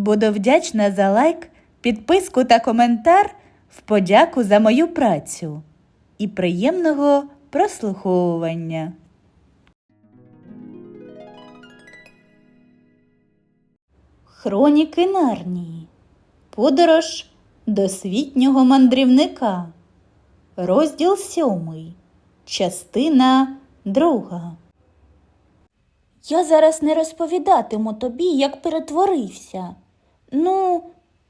Буду вдячна за лайк, підписку та коментар в подяку за мою працю і приємного прослуховування. Хроніки Нарнії. Подорож досвітнього мандрівника. Розділ сьомий. Частина друга. Я зараз не розповідатиму тобі, як перетворився. Ну,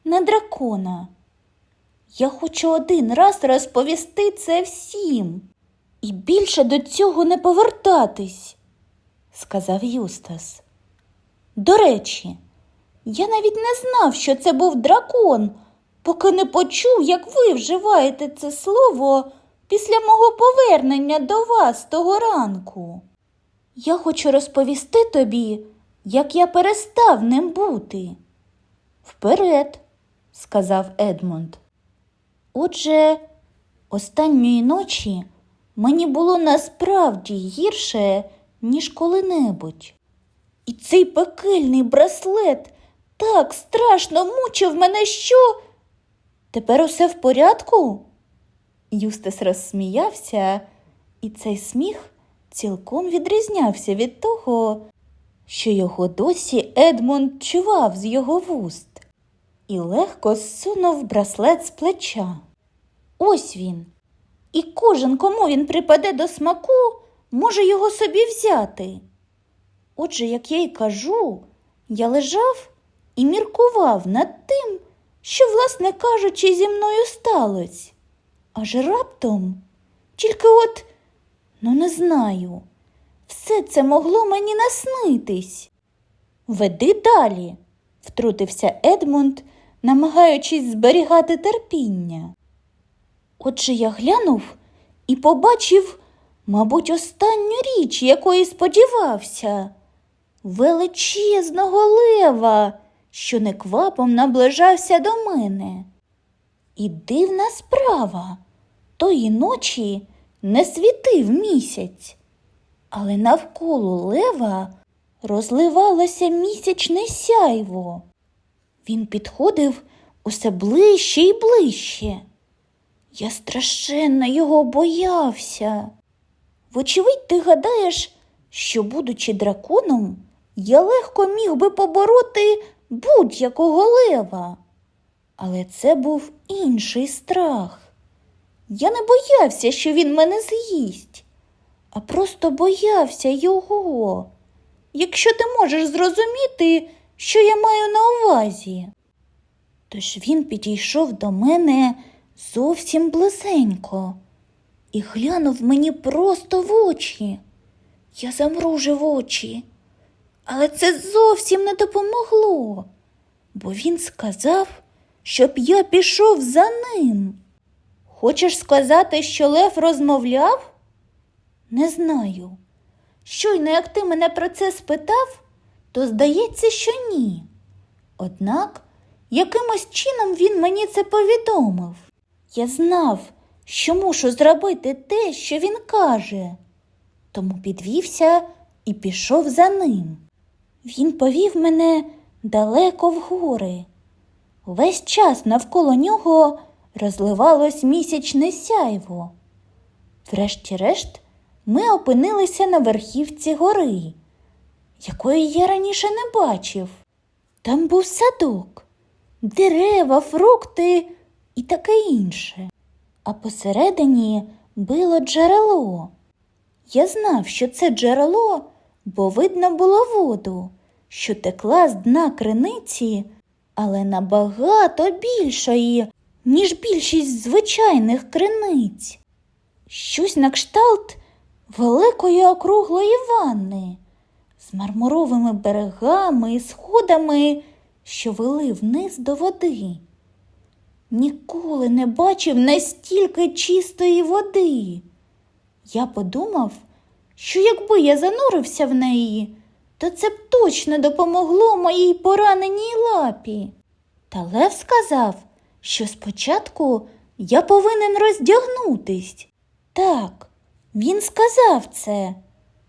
на дракона. Я хочу один раз розповісти це всім і більше до цього не повертатись, сказав Юстас. До речі, я навіть не знав, що це був дракон, поки не почув, як ви вживаєте це слово після мого повернення до вас того ранку. Я хочу розповісти тобі, як я перестав ним бути. Вперед, сказав Едмунд. Отже, останньої ночі мені було насправді гірше, ніж коли-небудь. І цей пекельний браслет так страшно мучив мене, що. Тепер усе в порядку? Юстас розсміявся, і цей сміх цілком відрізнявся від того, що його досі Едмунд чував з його вуст, і легко зсунув браслет з плеча. Ось він. І кожен, кому він припаде до смаку, може його собі взяти. Отже, як я й кажу, я лежав і міркував над тим, що, власне кажучи, зі мною сталося. Аж раптом, тільки от, ну не знаю, все це могло мені наснитись. Веди далі, втрутився Едмунд, намагаючись зберігати терпіння. Отже, я глянув і побачив, мабуть, останню річ, якої сподівався величезного лева, що неквапом наближався до мене. І дивна справа, тої ночі не світив місяць, але навколо лева розливалося місячне сяйво. Він підходив усе ближче і ближче. Я страшенно його боявся. Вочевидь, ти гадаєш, що, будучи драконом, я легко міг би побороти будь-якого лева. Але це був інший страх. Я не боявся, що він мене з'їсть, а просто боявся його. Якщо ти можеш зрозуміти, що я маю на увазі. Тож він підійшов до мене зовсім близенько і глянув мені просто в очі. Я замружив очі, але це зовсім не допомогло, бо він сказав, щоб я пішов за ним. Хочеш сказати, що Лев розмовляв? Не знаю. Щойно, як ти мене про це спитав, то здається, що ні. Однак якимось чином він мені це повідомив. Я знав, що мушу зробити те, що він каже, тому підвівся і пішов за ним. Він повів мене далеко в гори. Весь час навколо нього розливалось місячне сяйво. Врешті-решт, ми опинилися на верхівці гори, якої я раніше не бачив. Там був садок, дерева, фрукти і таке інше. А посередині було джерело. Я знав, що це джерело, бо видно було воду, що текла з дна криниці, але набагато більшої, ніж більшість звичайних криниць. Щось на кшталт великої округлої ванни з мармуровими берегами і сходами, що вели вниз до води. Ніколи не бачив настільки чистої води. Я подумав, що якби я занурився в неї, то це б точно допомогло моїй пораненій лапі. Та Лев сказав, що спочатку я повинен роздягнутись. Так, він сказав це,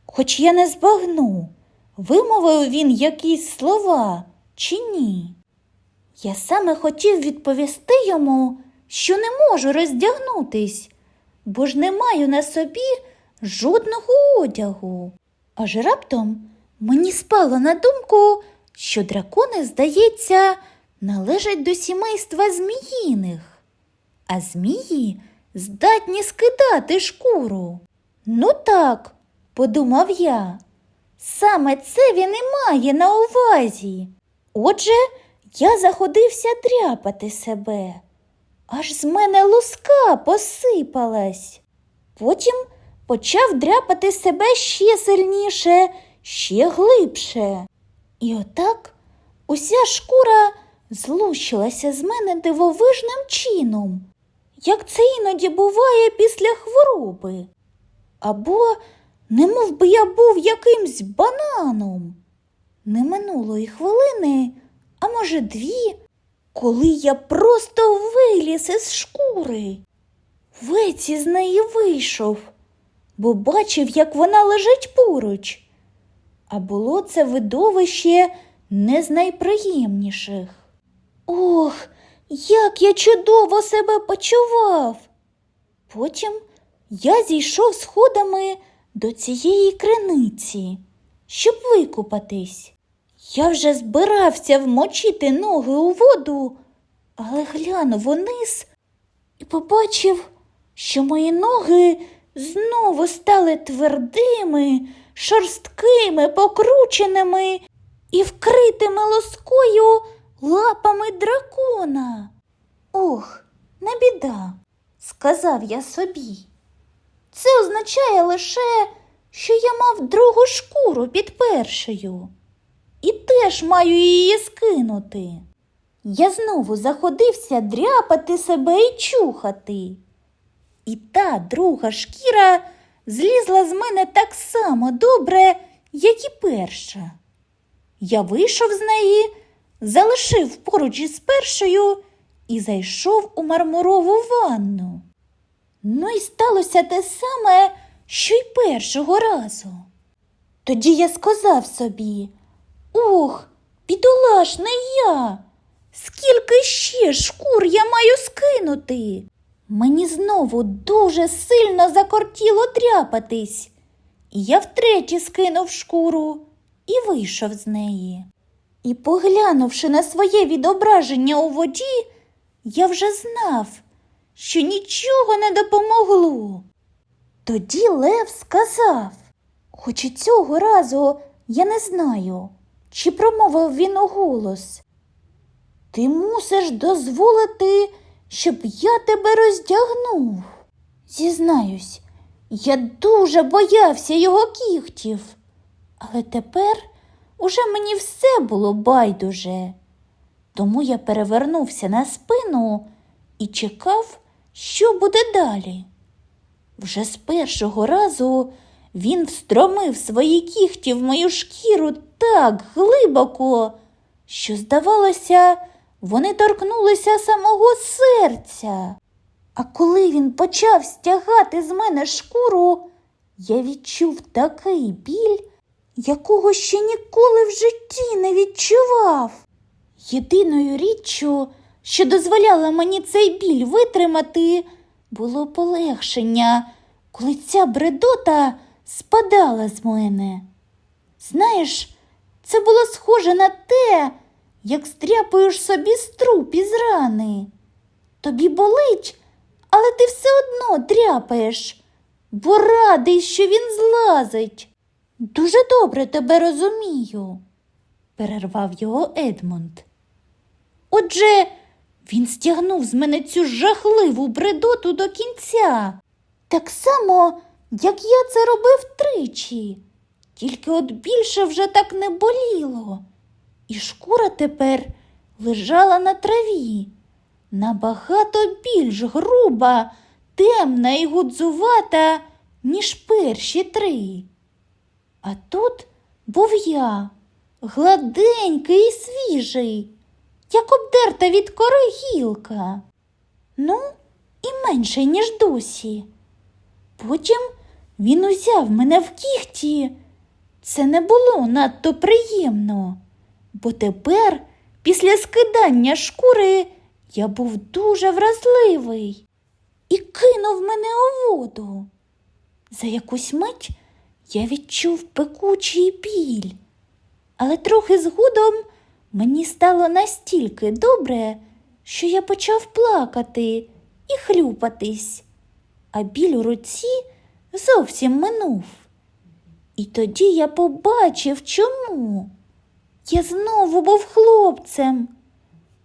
хоч я не збагну, вимовив він якісь слова чи ні. Я саме хотів відповісти йому, що не можу роздягнутись, бо ж не маю на собі жодного одягу. Аж раптом мені спало на думку, що дракони, здається, належать до сімейства зміїних, а змії здатні скидати шкуру. Ну так, подумав я. Саме це він і має на увазі. Отже, я заходився дряпати себе. Аж з мене луска посипалась. Потім почав дряпати себе ще сильніше, ще глибше. І отак уся шкура злущилася з мене дивовижним чином, як це іноді буває після хвороби. Або немов би я був якимсь бананом. Не минуло й хвилини, а може дві, коли я просто виліз із шкури. Вець із неї вийшов, бо бачив, як вона лежить поруч. А було це видовище не з найприємніших. Ох, як я чудово себе почував. Потім я зійшов сходами до цієї криниці, щоб викупатись. Я вже збирався вмочити ноги у воду, але глянув униз і побачив, що мої ноги знову стали твердими, шорсткими, покрученими і вкритими лоскою лапами дракона. Ох, не біда, сказав я собі. Це означає лише, що я мав другу шкуру під першою і теж маю її скинути. Я знову заходився дряпати себе і чухати. І та друга шкіра злізла з мене так само добре, як і перша. Я вийшов з неї, залишив поруч із першою і зайшов у мармурову ванну. Ну і сталося те саме, що й першого разу. Тоді я сказав собі Ох, бідолашний я. Скільки ще шкур я маю скинути? Мені знову дуже сильно закортіло дряпатись. І я втретє скинув шкуру і вийшов з неї. І, поглянувши на своє відображення у воді, я вже знав, що нічого не допомогло. Тоді Лев сказав, хоч і цього разу я не знаю, чи промовив він у голос. Ти мусиш дозволити, щоб я тебе роздягнув. Зізнаюсь, я дуже боявся його кігтів, але тепер уже мені все було байдуже. Тому я перевернувся на спину і чекав, що буде далі. Вже з першого разу він встромив свої кігті в мою шкіру так глибоко, що, здавалося, вони торкнулися самого серця. А коли він почав стягати з мене шкуру, я відчув такий біль, якого ще ніколи в житті не відчував. Єдиною річчю, що дозволяла мені цей біль витримати, було полегшення, коли ця бредота спадала з мене. Знаєш, це було схоже на те, як стряпаєш собі струп із рани. Тобі болить, але ти все одно дряпаєш, бо радий, що він злазить. Дуже добре тебе розумію, перервав його Едмонд. Отже, він стягнув з мене цю жахливу бредоту до кінця, так само, як я це робив тричі, тільки от більше вже так не боліло, і шкура тепер лежала на траві, набагато більш груба, темна і гудзувата, ніж перші три. А тут був я, гладенький і свіжий, як обдерта від кори гілка. Ну, і менше, ніж досі. Потім він узяв мене в кіхті. Це не було надто приємно, бо тепер Після скидання шкури я був дуже вразливий і кинув мене у воду. За якусь мить я відчув пекучий біль, але трохи згодом мені стало настільки добре, що я почав плакати і хлюпатись, а біль у руці зовсім минув. І тоді я побачив, чому. Я знову був хлопцем.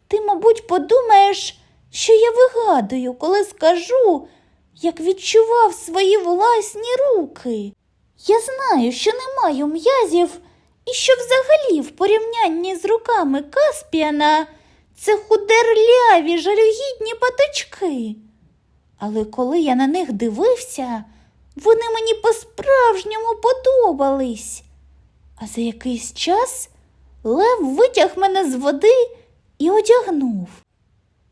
Ти, мабуть, подумаєш, що я вигадую, коли скажу, як відчував свої власні руки. Я знаю, що не маю м'язів, і що взагалі в порівнянні з руками Каспіана це худерляві жалюгідні патички. Але коли я на них дивився, вони мені по-справжньому подобались. А за якийсь час Лев витяг мене з води і одягнув.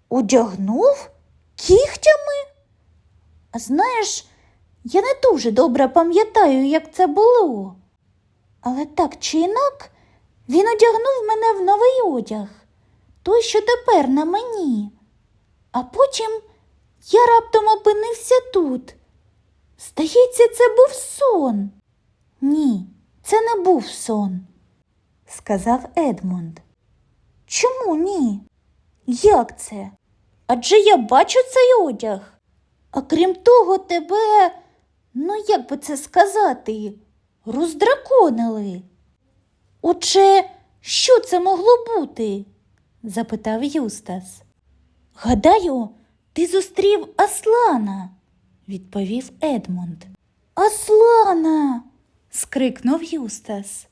Одягнув кігтями? А знаєш, я не дуже добре пам'ятаю, як це було. Але так чи інак, він одягнув мене в новий одяг, той, що тепер на мені. А потім я раптом опинився тут. Здається, це був сон. Ні, це не був сон, сказав Едмунд. Чому ні? Як це? Адже я бачу цей одяг. А крім того, тебе, ну як би це сказати, роздраконили. Отже, що це могло бути? запитав Юстас. Гадаю, ти зустрів Аслана, відповів Едмунд. Аслана. скрикнув Юстас.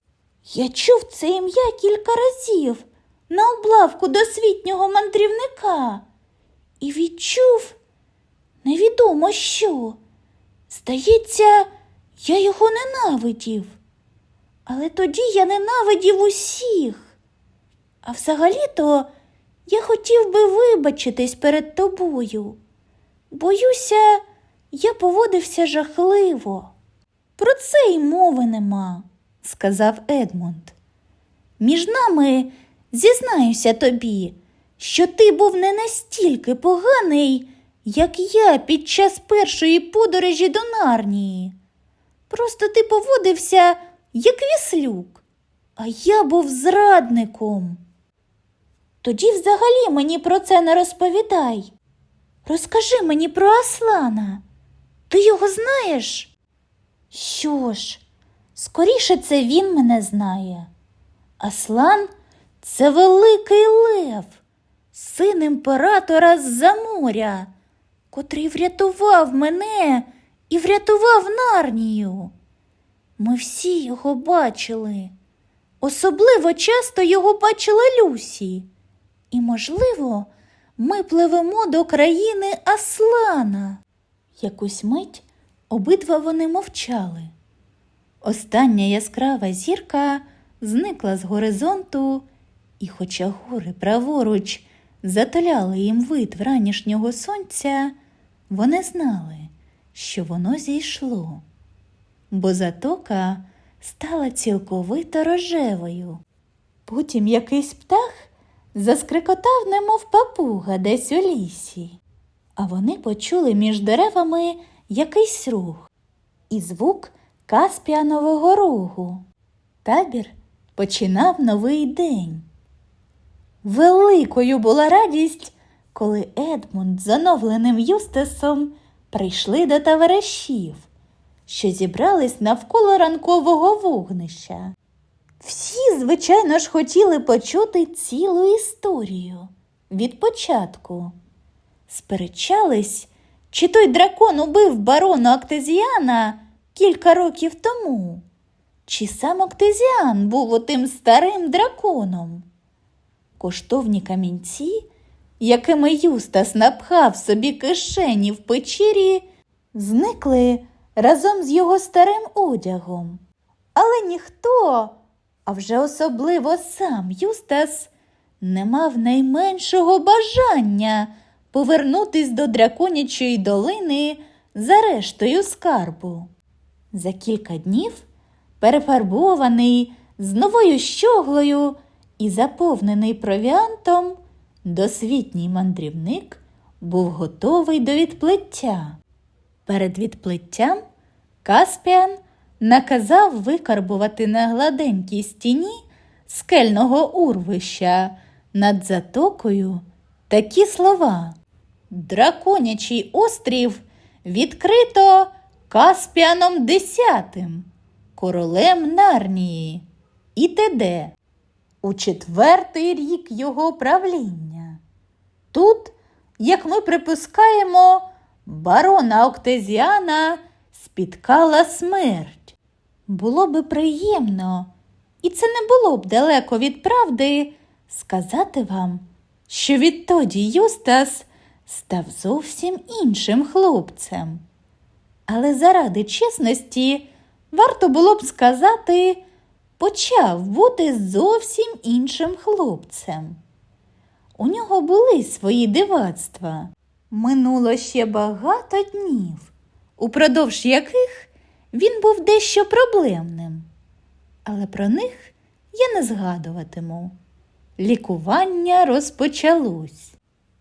Я чув це ім'я кілька разів на облавку досвітнього мандрівника і відчув невідомо що. Здається, я його ненавидів. Але тоді я ненавидів усіх. А взагалі-то я хотів би вибачитись перед тобою. Боюся, я поводився жахливо. Про це й мови нема, сказав Едмунд. Між нами зізнаюся тобі, що ти був не настільки поганий, як я під час першої подорожі до Нарнії. Просто ти поводився, як віслюк, а я був зрадником. Тоді взагалі мені про це не розповідай. Розкажи мені про Аслана. Ти його знаєш? Що ж, скоріше це він мене знає. Аслан це великий лев, син імператора з-за моря, котрий врятував мене і врятував Нарнію. Ми всі його бачили. Особливо часто його бачила Люсі. І, можливо, ми пливемо до країни Аслана. Якусь мить обидва вони мовчали. Остання яскрава зірка зникла з горизонту, і, хоча гори праворуч затуляли їм вид вранішнього сонця, вони знали, що воно зійшло, бо затока стала цілковито рожевою. Потім якийсь птах заскрикотав, немов папуга десь у лісі, а вони почули між деревами якийсь рух і звук Каспіанового рогу. Табір починав новий день. Великою була радість, коли Едмунд з оновленим Юстасом прийшли до товаришів, що зібрались навколо ранкового вогнища. Всі, звичайно ж, хотіли почути цілу історію від початку. Сперечались, чи той дракон убив барона Октезіана кілька років тому, чи сам Октезіан був отим старим драконом. Коштовні камінці, якими Юстас напхав собі кишені в печері, зникли разом з його старим одягом. Але ніхто, а вже особливо сам Юстас, не мав найменшого бажання повернутись до драконячої долини за рештою скарбу. За кілька днів, перефарбований з новою щоглою і заповнений провіантом, досвітній мандрівник був готовий до відплиття. Перед відплиттям Каспіан наказав викарбувати на гладенькій стіні скельного урвища над затокою такі слова. Драконячий острів відкрито Каспіаном Десятим, королем Нарнії і т.д. у четвертий рік його правління. Тут, як ми припускаємо, барона Октезіана спіткала смерть. Було би приємно, і це не було б далеко від правди, сказати вам, що відтоді Юстас став зовсім іншим хлопцем. Але заради чесності варто було б сказати, почав бути зовсім іншим хлопцем. У нього були свої дивацтва. Минуло ще багато днів, упродовж яких він був дещо проблемним. Але про них я не згадуватиму. Лікування розпочалось.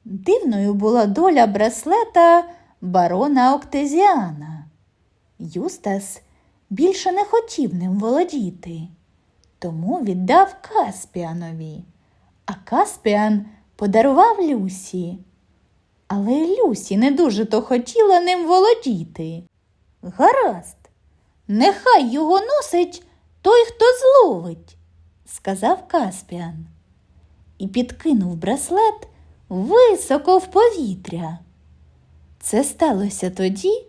Дивною була доля браслета барона Октезіана. Юстас більше не хотів ним володіти, тому віддав Каспіанові, а Каспіан подарував Люсі. Але Люсі не дуже то хотіла ним володіти. Гаразд, нехай його носить той, хто зловить, сказав Каспіан і підкинув браслет високо в повітря. Це сталося тоді,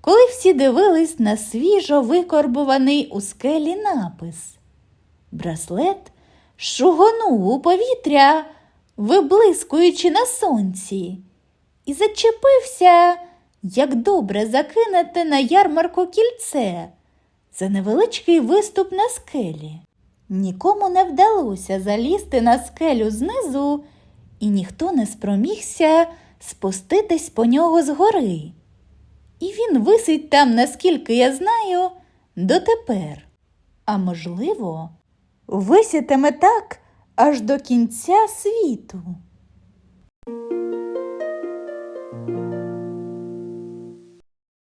коли всі дивились на свіжо викорбуваний у скелі напис. Браслет шугонув у повітря, виблискуючи на сонці, і зачепився, як добре закинете на ярмарку кільце за невеличкий виступ на скелі. Нікому не вдалося залізти на скелю знизу, і ніхто не спромігся спуститись по нього згори. І він висить там, наскільки я знаю, дотепер. А можливо, висітиме так аж до кінця світу.